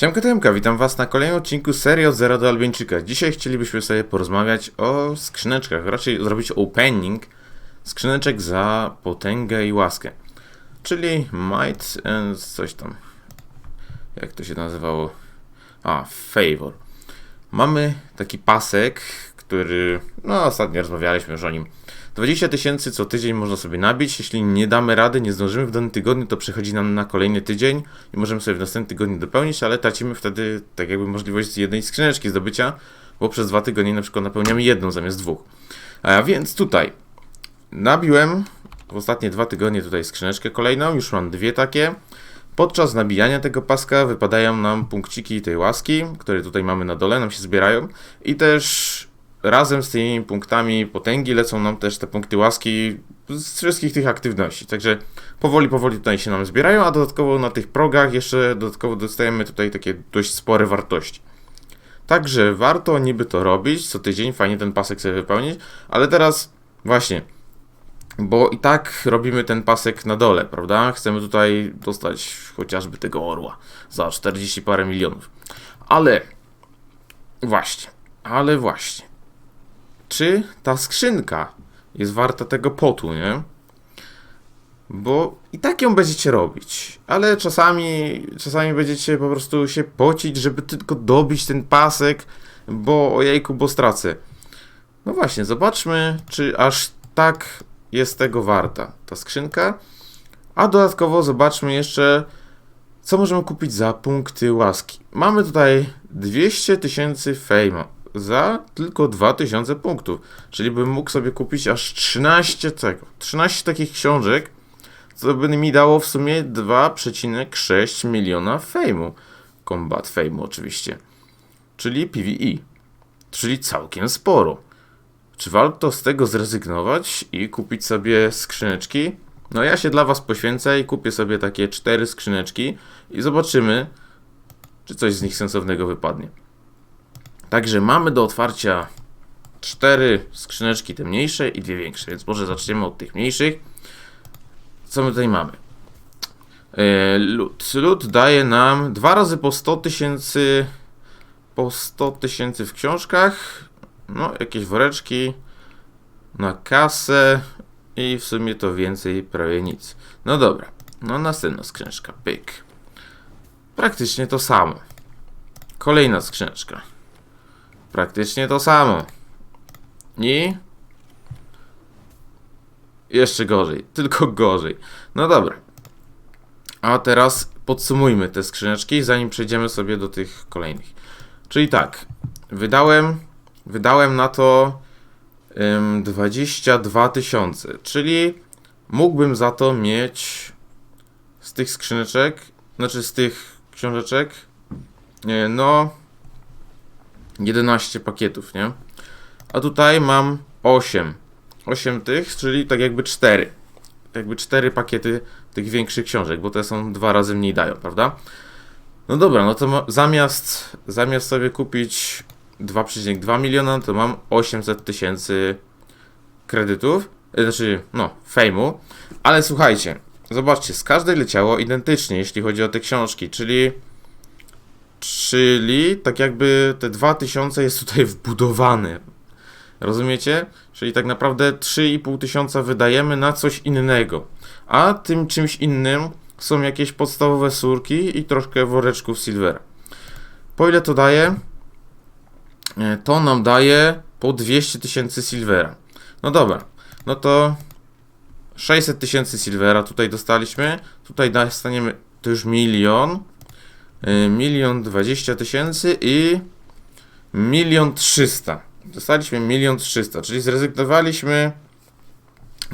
Siemka Temka, witam was na kolejnym odcinku serii od Zera do Albieńczyka. Dzisiaj chcielibyśmy sobie porozmawiać o skrzyneczkach, raczej zrobić opening skrzyneczek za potęgę i łaskę. Czyli Might and coś tam. Jak to się nazywało? A, Favor. Mamy taki pasek, który, no ostatnio rozmawialiśmy już o nim. 20 tysięcy co tydzień można sobie nabić. Jeśli nie damy rady, nie zdążymy w danym tygodniu, to przechodzi nam na kolejny tydzień i możemy sobie w następnym tygodniu dopełnić, ale tracimy wtedy tak jakby możliwość jednej skrzyneczki zdobycia, bo przez dwa tygodnie na przykład napełniamy jedną zamiast dwóch. A więc tutaj nabiłem w ostatnie dwa tygodnie tutaj skrzyneczkę kolejną, już mam dwie takie. Podczas nabijania tego paska wypadają nam punkciki tej łaski, które tutaj mamy na dole, nam się zbierają i też razem z tymi punktami potęgi lecą nam też te punkty łaski z wszystkich tych aktywności. Także powoli, powoli tutaj się nam zbierają, a dodatkowo na tych progach jeszcze dodatkowo dostajemy tutaj takie dość spore wartości. Także warto niby to robić, co tydzień fajnie ten pasek sobie wypełnić, ale teraz właśnie, bo i tak robimy ten pasek na dole, prawda? Chcemy tutaj dostać chociażby tego orła za 40 parę milionów. Ale właśnie, ale właśnie czy ta skrzynka jest warta tego potu, nie? Bo i tak ją będziecie robić, ale czasami, czasami będziecie po prostu się pocić, żeby tylko dobić ten pasek, bo ojejku, bo stracę. No właśnie, zobaczmy, czy aż tak jest tego warta ta skrzynka. A dodatkowo zobaczmy jeszcze, co możemy kupić za punkty łaski. Mamy tutaj 200 tysięcy fejma za tylko 2000 punktów. Czyli bym mógł sobie kupić aż 13 tego, 13 takich książek, co by mi dało w sumie 2,6 miliona fejmu. Combat fejmu oczywiście. Czyli PvE. Czyli całkiem sporo. Czy warto z tego zrezygnować i kupić sobie skrzyneczki? No ja się dla was poświęcę i kupię sobie takie cztery skrzyneczki i zobaczymy, czy coś z nich sensownego wypadnie. Także mamy do otwarcia cztery skrzyneczki, te mniejsze i dwie większe, więc może zaczniemy od tych mniejszych. Co my tutaj mamy? E, lód. Lód daje nam dwa razy po 100 tysięcy po 100 tysięcy w książkach. No, jakieś woreczki na kasę i w sumie to więcej prawie nic. No dobra, no następna skrzyneczka, pyk. Praktycznie to samo. Kolejna skrzyneczka. Praktycznie to samo. I jeszcze gorzej, tylko gorzej. No dobra. A teraz podsumujmy te skrzyneczki, zanim przejdziemy sobie do tych kolejnych. Czyli tak, wydałem, wydałem na to ym, 22 tysiące, czyli mógłbym za to mieć z tych skrzyneczek, znaczy z tych książeczek, nie, no 11 pakietów, nie? A tutaj mam 8. 8 tych, czyli tak jakby 4. Jakby 4 pakiety tych większych książek, bo te są dwa razy mniej dają, prawda? No dobra, no to zamiast, zamiast sobie kupić 2,2 miliona, to mam 800 tysięcy kredytów, e, znaczy, no, fejmu. Ale słuchajcie, zobaczcie, z każdej leciało identycznie, jeśli chodzi o te książki, czyli Czyli tak jakby te 2000 jest tutaj wbudowane. Rozumiecie? Czyli tak naprawdę 3,5 tysiąca wydajemy na coś innego. A tym czymś innym są jakieś podstawowe surki i troszkę woreczków silvera. Po ile to daje? E, to nam daje po 200 tysięcy silvera. No dobra, no to 600 tysięcy silvera tutaj dostaliśmy. Tutaj dostaniemy to już milion. Y, milion dwadzieścia tysięcy i milion trzysta. Dostaliśmy milion trzysta, czyli zrezygnowaliśmy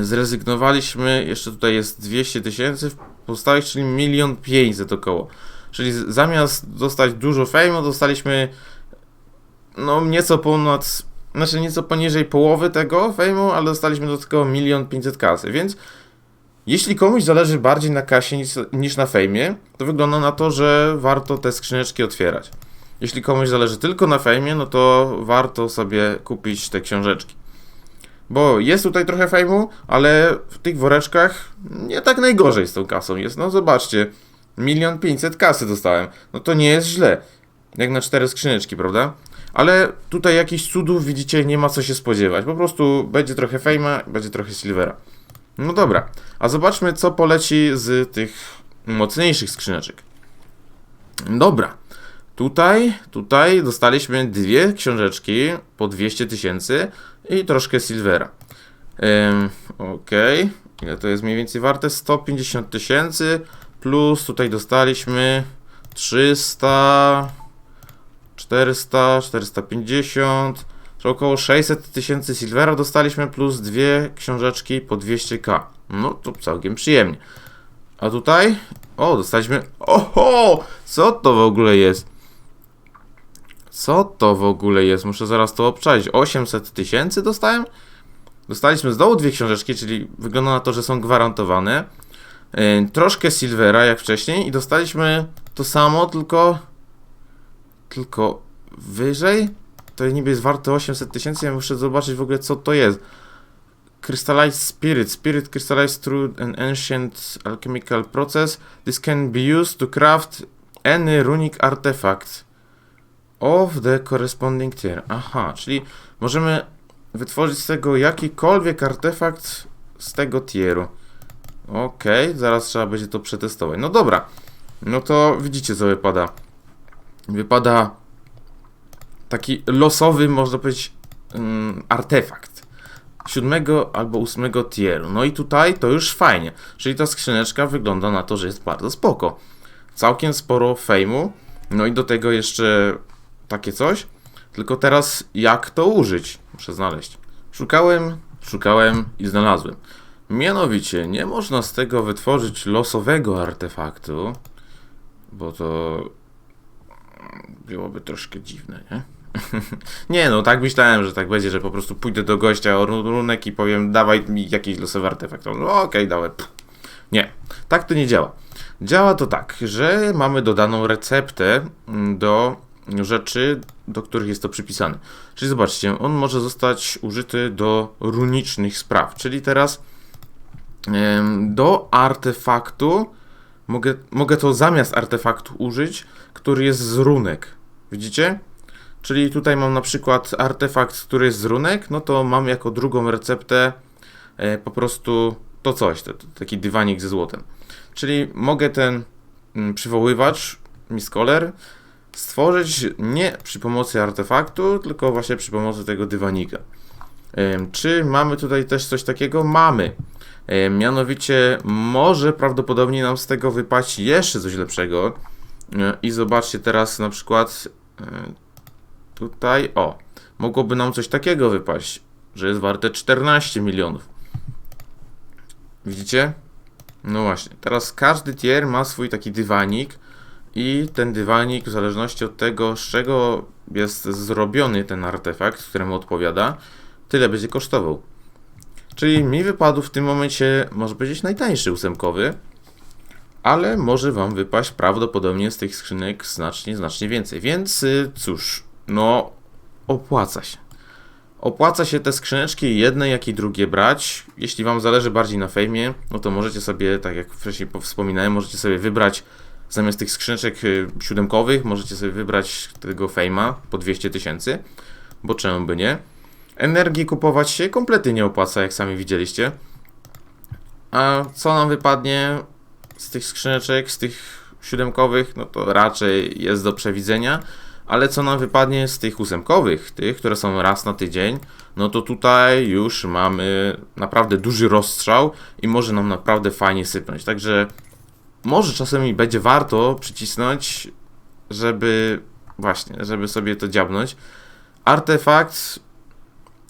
zrezygnowaliśmy, jeszcze tutaj jest 200 tysięcy pozostałych, czyli milion pięćset około. Czyli zamiast dostać dużo fejmu, dostaliśmy no nieco ponad, znaczy nieco poniżej połowy tego fejmu, ale dostaliśmy do tego milion pięćset kasy, więc jeśli komuś zależy bardziej na kasie niż, na fejmie, to wygląda na to, że warto te skrzyneczki otwierać. Jeśli komuś zależy tylko na fejmie, no to warto sobie kupić te książeczki. Bo jest tutaj trochę fejmu, ale w tych woreczkach nie tak najgorzej z tą kasą jest. No zobaczcie, milion pięćset kasy dostałem. No to nie jest źle. Jak na cztery skrzyneczki, prawda? Ale tutaj jakichś cudów, widzicie, nie ma co się spodziewać. Po prostu będzie trochę fejma, będzie trochę silvera. No dobra, a zobaczmy, co poleci z tych mocniejszych skrzyneczek. Dobra, tutaj, tutaj dostaliśmy dwie książeczki po 200 tysięcy i troszkę silvera. Okej, ile to jest mniej więcej warte? 150 tysięcy plus tutaj dostaliśmy 300, 400, 450, czyli około 600 tysięcy silvera dostaliśmy plus dwie książeczki po 200k. No to całkiem przyjemnie. A tutaj? O, dostaliśmy. Oho! Co to w ogóle jest? Co to w ogóle jest? Muszę zaraz to obczaić. 800 tysięcy dostałem? Dostaliśmy z dołu dwie książeczki, czyli wygląda na to, że są gwarantowane. Yy, troszkę silvera jak wcześniej i dostaliśmy to samo, tylko tylko wyżej. To niby jest warte 800 tysięcy. Ja muszę zobaczyć w ogóle co to jest. Crystallized Spirit. Spirit crystallized through an ancient alchemical process. This can be used to craft any runic artifact of the corresponding tier. Aha, czyli możemy wytworzyć z tego jakikolwiek artefakt z tego tieru. Okej, zaraz trzeba będzie to przetestować. No dobra, no to widzicie co wypada. Wypada taki losowy, można powiedzieć, mm, artefakt siódmego albo ósmego tieru. No i tutaj to już fajnie. Czyli ta skrzyneczka wygląda na to, że jest bardzo spoko. Całkiem sporo fejmu. No i do tego jeszcze takie coś. Tylko teraz jak to użyć? Muszę znaleźć. Szukałem, szukałem i znalazłem. Mianowicie nie można z tego wytworzyć losowego artefaktu, bo to byłoby troszkę dziwne, nie? nie, no tak myślałem, że tak będzie, że po prostu pójdę do gościa o run- runek i powiem, dawaj mi jakiś losowy artefakt. On, No okej, dałem. Pff. Nie, tak to nie działa. Działa to tak, że mamy dodaną receptę mm, do rzeczy, do których jest to przypisane. Czyli zobaczcie, on może zostać użyty do runicznych spraw. Czyli teraz do artefaktu mogę, mogę to zamiast artefaktu użyć, który jest z runek. Widzicie? Czyli tutaj mam na przykład artefakt, który jest z runek, no to mam jako drugą receptę e, po prostu to coś, to, to taki dywanik ze złotem. Czyli mogę ten mm, przywoływacz, Miskoler, stworzyć nie przy pomocy artefaktu, tylko właśnie przy pomocy tego dywanika. Czy mamy tutaj też coś takiego? Mamy. Mianowicie może prawdopodobnie nam z tego wypaść jeszcze coś lepszego. E, I zobaczcie teraz na przykład e, tutaj, o, mogłoby nam coś takiego wypaść, że jest warte 14 milionów. Widzicie? No właśnie, teraz każdy tier ma swój taki dywanik i ten dywanik w zależności od tego, z czego jest zrobiony ten artefakt, któremu odpowiada, tyle będzie kosztował. Czyli mi wypadł w tym momencie, może powiedzieć, najtańszy ósemkowy, ale może Wam wypaść prawdopodobnie z tych skrzynek znacznie, znacznie więcej. Więc y, cóż, no opłaca się. Opłaca się te skrzyneczki jedne, jak i drugie brać. Jeśli Wam zależy bardziej na fejmie, no to możecie sobie, tak jak wcześniej po- wspominałem, możecie sobie wybrać zamiast tych skrzyneczek y, siódemkowych, możecie sobie wybrać tego fejma po 200 tysięcy, bo czemu by nie. Energii kupować się kompletnie nie opłaca, jak sami widzieliście. A co nam wypadnie z tych skrzyneczek, z tych siódemkowych, no to raczej jest do przewidzenia. Ale co nam wypadnie z tych ósemkowych, tych, które są raz na tydzień, no to tutaj już mamy naprawdę duży rozstrzał i może nam naprawdę fajnie sypnąć. Także może czasami będzie warto przycisnąć, żeby właśnie, żeby sobie to dziabnąć. Artefakt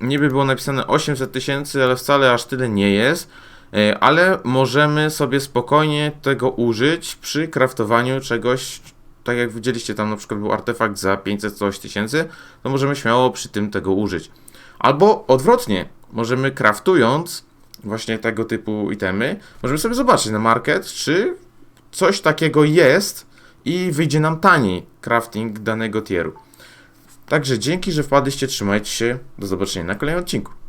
niby było napisane 800 tysięcy, ale wcale aż tyle nie jest. E, Ale możemy sobie spokojnie tego użyć przy kraftowaniu czegoś, tak jak widzieliście, tam na przykład był artefakt za 500 coś tysięcy, to możemy śmiało przy tym tego użyć. Albo odwrotnie, możemy kraftując właśnie tego typu itemy, możemy sobie zobaczyć na market, czy coś takiego jest i wyjdzie nam taniej crafting danego tieru. Także dzięki, że wpadliście, trzymajcie się, do zobaczenia na kolejnym odcinku.